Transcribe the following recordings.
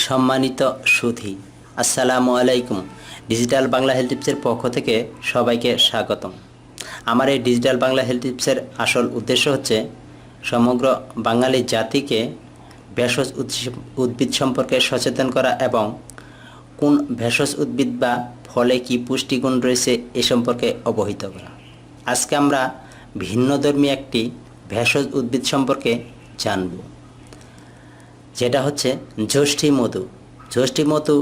সম্মানিত সুধি। আসসালামু আলাইকুম। ডিজিটাল বাংলা হেলথ টিপসের পক্ষ থেকে সবাইকে স্বাগতম। আমার এই ডিজিটাল বাংলা হেলথ টিপসের আসল উদ্দেশ্য হচ্ছে সমগ্র বাঙালি জাতিকে ভেষজ উদ্ভিদ সম্পর্কে সচেতন করা এবং কোন ভেষজ উদ্ভিদ বা ফলে কি পুষ্টিগুণ রয়েছে এ সম্পর্কে অবহিত করা। আজকে আমরা ভিন্নধর্মী একটি ভেষজ উদ্ভিদ সম্পর্কে জানব। যেটা হচ্ছে জ্যৈষ্ঠী মধু। জ্যৈষ্ঠী মধু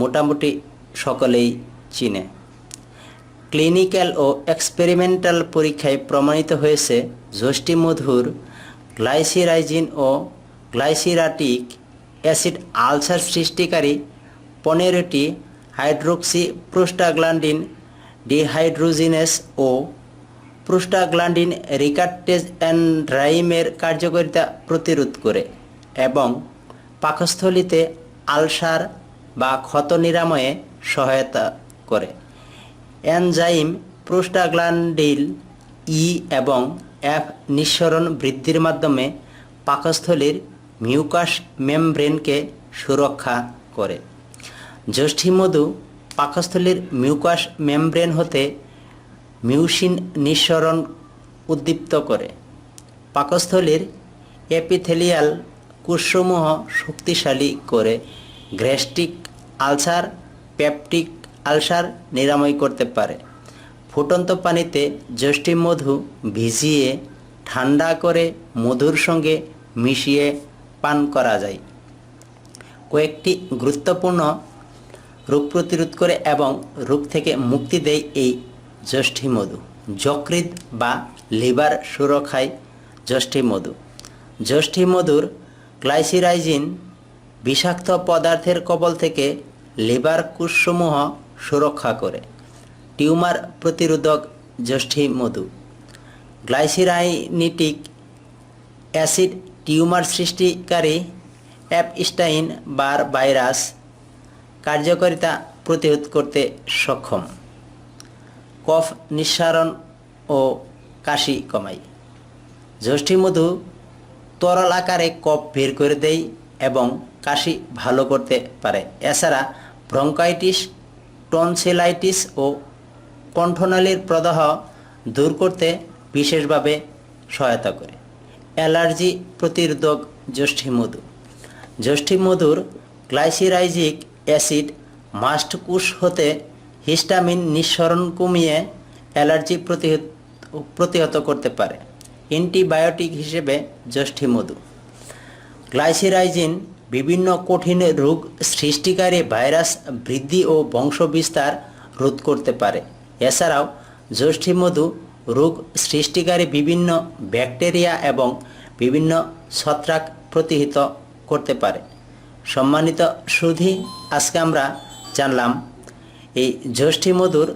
মোটামুটি সকলেই চিনে। ক্লিনিক্যাল ও এক্সপেরিমেন্টাল পরীক্ষায় প্রমাণিত হয়েছে জ্যৈষ্ঠী মধুর গ্লাইসিরাইজিন ও গ্লাইসিরাটিক অ্যাসিড আলসার সৃষ্টিকারী পনেরোটি হাইড্রোক্সি প্রোস্টাগ্লান্ডিন ডিহাইড্রোজিনেস ও প্রোস্টাগ্লান্ডিন রিকার্টেজ অ্যান্ড্রাইমের কার্যকারিতা প্রতিরোধ করে। এবং পাকস্থলিতে আলসার বা ক্ষত নিরাময়ে সহায়তা করে। এনজাইম প্রোস্টাগ্লান্ডিল ই এবং এফ নিঃসরণ বৃদ্ধির মাধ্যমে পাকস্থলীর মিউকাস মেমব্রেনকে সুরক্ষা করে। জ্যৈষ্ঠী মধু পাকস্থলীর মিউকাস মেমব্রেন হতে মিউসিন নিঃসরণ উদ্দীপ্ত করে। পাকস্থলীর এপিথেলিয়াল কোষসমূহ শক্তিশালী করে গ্যাস্ট্রিক আলসার, পেপটিক আলসার নিরাময় করতে পারে। ফুটন্ত পানিতে জ্যৈষ্ঠী মধু ভিজিয়ে ঠান্ডা করে মধুর সঙ্গে মিশিয়ে পান করা যায়। কয়েকটি গুরুত্বপূর্ণ রোগ প্রতিরোধ করে এবং রোগ থেকে মুক্তি দেয় এই জ্যৈষ্ঠী মধু। যকৃত বা লিভার সুরক্ষায় জ্যৈষ্ঠী মধু। জ্যৈষ্ঠী মধুর গ্লাইসিরাইজিন বিষাক্ত পদার্থের কবল থেকে লিভার কোষসমূহ সুরক্ষা করে। টিউমার প্রতিরোধক জ্যৈষ্ঠী মধু। গ্লাইসিরাইনিটিক অ্যাসিড টিউমার সৃষ্টিকারী অ্যাপস্টাইন বার ভাইরাস কার্যকারিতা প্রতিরোধ করতে সক্ষম। কফ নিঃসারণ ও কাশি কমায় জ্যৈষ্ঠী মধু তরল আকারে কফ বের করে দেয় এবং কাশি ভালো করতে পারে। এছাড়া ব্রঙ্কাইটিস, টনসিলাইটিস ও কণ্ঠনালীর প্রদাহ দূর করতে বিশেষভাবে সহায়তা করে। অ্যালার্জি প্রতিরোধক জ্যৈষ্ঠী মধু জ্যৈষ্ঠী মধুর গ্লাইসিরাইজিক অ্যাসিড মাস্টকুশ হতে হিস্টামিন নিঃসরণ কমিয়ে অ্যালার্জি প্রতিহত প্রতিহত করতে পারে। অ্যান্টিবায়োটিক হিসেবে জ্যৈষ্ঠী মধু। গ্লাইসিরাইজিন বিভিন্ন কঠিন রোগ সৃষ্টিকারী ভাইরাস বৃদ্ধি ও বংশবিস্তার রোধ করতে পারে। এছাড়াও জ্যৈষ্ঠী মধু রোগ সৃষ্টিকারী বিভিন্ন ব্যাকটেরিয়া এবং বিভিন্ন ছত্রাক প্রতিহিত করতে পারে। সম্মানিত সুধী, আজকে আমরা জানলাম, এই জ্যৈষ্ঠী মধুর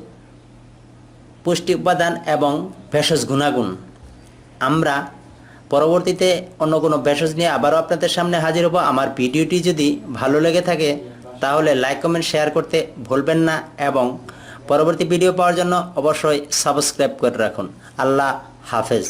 পুষ্টি উপাদান এবং ভেষজ গুণাগুণ। আমরা পরবর্তীতে অন্য কোনো ভেষজ নিয়ে আবারও আপনাদের সামনে হাজির হব। আমার ভিডিওটি যদি ভালো লেগে থাকে, তাহলে লাইক, কমেন্ট, শেয়ার করতে ভুলবেন না এবং পরবর্তী ভিডিও পাওয়ার জন্য অবশ্যই সাবস্ক্রাইব করে রাখুন। আল্লাহ হাফেজ।